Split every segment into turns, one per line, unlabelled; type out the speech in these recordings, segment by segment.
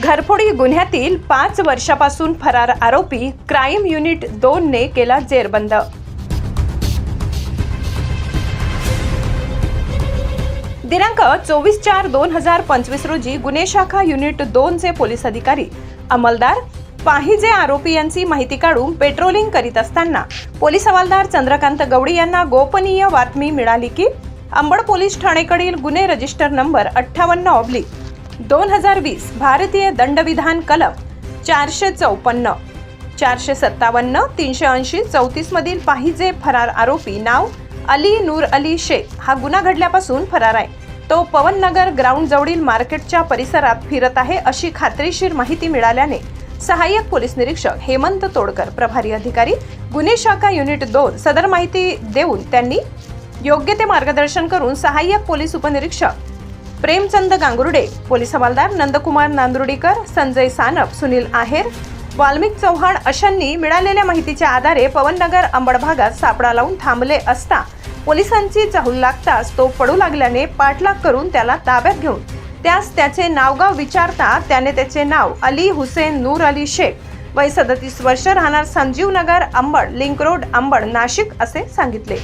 घरफोडी गुन्ह्यातील पाच वर्षापासून फरार आरोपी क्राईम युनिट दोन ने केला जेरबंद. दिनांक चोवीस चार दोन हजार पंचवीस रोजी गुन्हे शाखा युनिट दोनचे पोलीस अधिकारी अंमलदार पाहिजे आरोपी यांची माहिती काढून पेट्रोलिंग करीत असताना पोलीस हवालदार चंद्रकांत गवडी यांना गोपनीय बातमी मिळाली की अंबड पोलीस ठाणेकडील गुन्हे रजिस्टर नंबर अठ्ठावन्न ऑब्लिक दोन हजार वीस भारतीय दंडविधान कलम चारशे चौपन्न चारशे सत्तावन्न तीनशे ऐंशी चौतीस मधील पाहिजे फरार आरोपी नाव अली नूर अली शेख हा गुन्हा घडल्यापासून फरार आहे. तो पवननगर ग्राउंड जवळील मार्केटच्या परिसरात फिरत आहे अशी खात्रीशीर माहिती मिळाल्याने सहाय्यक पोलीस निरीक्षक हेमंत तोडकर प्रभारी अधिकारी गुन्हे शाखा युनिट दोन सदर माहिती देऊन त्यांनी योग्य ते मार्गदर्शन करून सहाय्यक पोलीस उपनिरीक्षक प्रेमचंद गांगुर्डे पोलीस हवालदार नंदकुमार नांदुर्डीकर संजय सानप सुनील आहेर वाल्मिक चव्हाण अशांनी मिळालेल्या माहितीच्या आधारे पवननगर अंबड भागात सापळा लावून थांबले असता पोलिसांची चाहूल लागताच तो पडू लागल्याने पाठलाग करून त्याला ताब्यात घेऊन त्यास त्याचे नावगाव विचारता त्याने त्याचे नाव अली हुसेन नूर अली शेख. वय सदतीस वर्ष राहणार संजीव नगर अंबड लिंक रोड अंबड नाशिक असे सांगितले.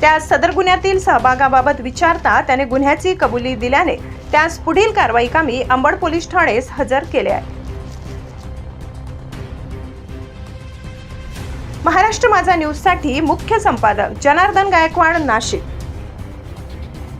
त्या सदर गुन्ह्यातील सहभागाबाबत विचारता त्याने गुन्ह्याची कबुली दिल्याने त्यास पुढील कारवाई कामी अंबड पोलीस ठाणेस हजर केले आहे. महाराष्ट्र माझा न्यूजसाठी मुख्य संपादक जनार्दन गायकवाड नाशिक.